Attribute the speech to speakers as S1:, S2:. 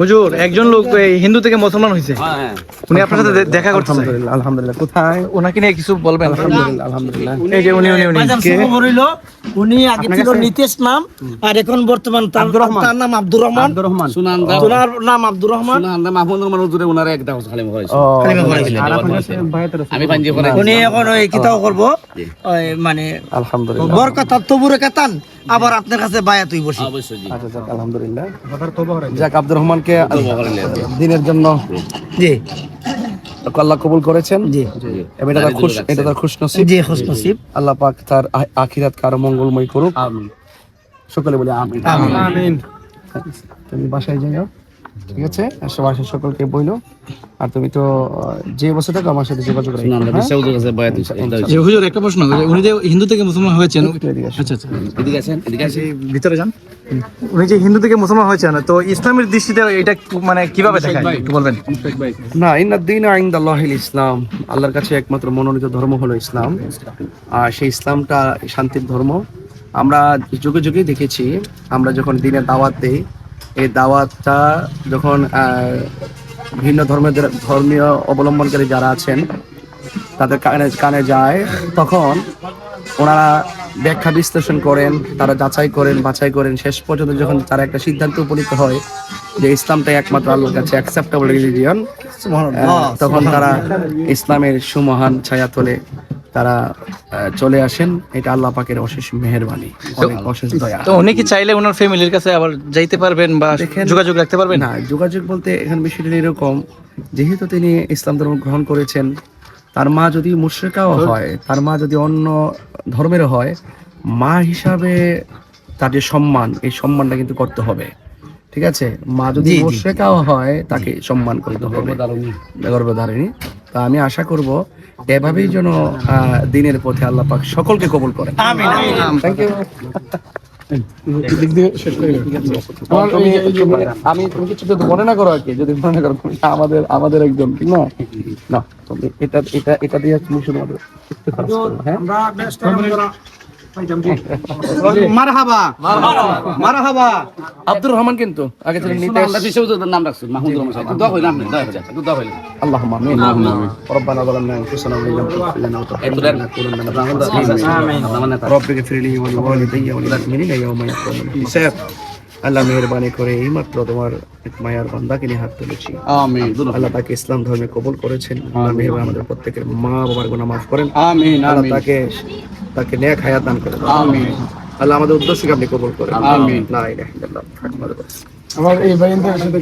S1: হুজুর একজন লোক হিন্দু থেকে মুসলমান হয়েছে
S2: হ্যাঁ
S1: উনি আপনার সাথে দেখা করতে
S3: আলহামদুলিল্লাহ আলহামদুলিল্লাহ। কোথায়?
S1: ওনাকে নিয়ে কিছু বলবেন।
S3: আলহামদুলিল্লাহ আলহামদুলিল্লাহ।
S1: এই যে উনি উনি উনি। কে?
S4: উনি আগে ছিল নীতিশ নাম আর এখন বর্তমান তার তার নাম আব্দুর রহমান।
S3: আব্দুর রহমান।
S2: সুনান্দা
S4: ওনার নাম আব্দুর রহমান।
S2: সুনান্দা মাহমুদ রহমান হুজুরে ওনারে একটা খালি হয়েছে আমি পাঞ্জি করে
S4: উনি এখন ওই কিতাব করব মানে
S3: আলহামদুলিল্লাহ।
S4: বরকত তবুরে কাতান আবার আপনার কাছে বায়াত হই বসি
S2: অবশ্যই জি।
S3: আচ্ছা যাক আলহামদুলিল্লাহ। যাক আব্দুর রহমানকে দিনের জন্য
S4: জি।
S3: আল্লাহ কবুল করেছেন।
S4: জি।
S3: এবং এটা তার খুশ এটা তার খুশ নসিব।
S4: জি খুশ নসিব।
S3: আল্লাহ পাক তার আখিরাত কারও মঙ্গলময় করুক।
S2: আমিন।
S3: সকলে বলে আমিন।
S4: আমিন।
S3: তুমি বাসায় যাও ঠিক আছে? আর সব সকলকে বইলো। আর তুমি তো যে বছর থাকো আমার সাথে যোগাযোগ রাখো
S2: সুনান্দা বিশ্ব হুজুর কাছে বয়াত
S1: হুজুর একটা প্রশ্ন উনি যে হিন্দু থেকে মুসলমান হয়েছেন আচ্ছা আচ্ছা।
S2: এদিকে আসেন এদিকে আসেন।
S1: ভিতরে যান। উনি যে হিন্দু থেকে মুসলমান হয়েছেন তো ইসলামের দৃষ্টিতে এটা মানে কীভাবে দেখায়? একটু বলবেন।
S3: না ইন্দিন আইন্দাল্লাহিল ইসলাম। আল্লাহর কাছে একমাত্র মনোনীত ধর্ম হলো ইসলাম। আর সেই ইসলামটা শান্তির ধর্ম। আমরা যুগে যুগেই দেখেছি আমরা যখন দিনের দাওয়াত দিই এই দাওয়াতটা যখন ভিন্ন ধর্মের ধর্মীয় অবলম্বনকারী যারা আছেন তাদের কানে কানে যায় তখন ওনারা ব্যাখ্যা বিশ্লেষণ করেন তারা যাচাই করেন বাছাই করেন। শেষ পর্যন্ত যখন তারা একটা সিদ্ধান্ত উপনীত হয় যে ইসলামটাই একমাত্র আল্লাহর কাছে অ্যাকসেপ্টেবল রিলিজিয়ন তখন তারা ইসলামের সুমহান ছায়াতলে তারা চলে আসেন। এটা আল্লাহ পাকের অশেষ মেহেরবানি। অনেক অশেষ দয়া।
S1: তো উনি কি চাইলে ওনার ফ্যামিলির কাছে আবার যাইতে পারবেন বা যোগাযোগ রাখতে পারবেন?
S3: না যোগাযোগ বলতে এখানে বিষয়টা এরকম যেহেতু তিনি ইসলাম ধর্ম গ্রহণ করেছেন তার মা যদি মুশ্রিকাও হয় তার মা যদি অন্য ধর্মের হয় মা হিসাবে তার যে সম্মান এই সম্মানটা কিন্তু করতে হবে। ঠিক আছে? মা যদি মুশ্রিকাও হয় তাকে সম্মান করতে হবে। গর্ভধারিণী। তা আমি আশা করব এভাবেই যেন আহ, দিনের পথে আল্লাহ পাক সকলকে কবুল করেন।
S4: আমিন
S3: থ্যাংক ইউ আমার তুমি- তুমি- আমি তুমি কিছু যদি মনে না করো আর কি? যদি মনে না করো আমাদের আমাদের একজন ঠিক না না এটা এটা এটা দিয়ে তুমি শুধুমাত্র হ্যাঁ
S4: মারহাবা মারহাবা
S3: আব্দুর রহমান কিন্তু আগে ছিলেন নিতেশ
S2: সুনান্দা বিশ্ব হুজুরের নাম রাখছেন মাহমুদ রহমান সাহেব দোয়া হইল আপনি দোয়া হইল দোয়া হইল
S3: اللهم امين ربنا ظلمنا انفسنا وان لم تغفر لنا وترحمنا لنكونن من الخاسرين رب اغفر لي ولوالدي وللمؤمنين يوم يقوم الحساب আল্লাহ মেহরবানি করে এইমাত্র তোমার এক মায়ার বান্দাকে নিয়ে হাত তুলেছি। আল্লাহ তাকে ইসলাম ধর্মে কবুল করেছেন। আল্লাহ মেহরবান আমাদের প্রত্যেকের মা বাবার গোনা মাফ করেন।
S2: আমিন
S3: আল্লাহ তাকে তাকে ন্যাক হায়াত দান করেন
S2: আমিন।
S3: আল্লাহ আমাদের উদ্দেশ্যকে আপনি কবল করেন।
S2: আমিন।
S3: লা ইলাহা ইল্লাল্লাহ। মুহাম্মাদুর রাসূলুল্লাহ।
S4: আমার এই বাইন্দার সাথে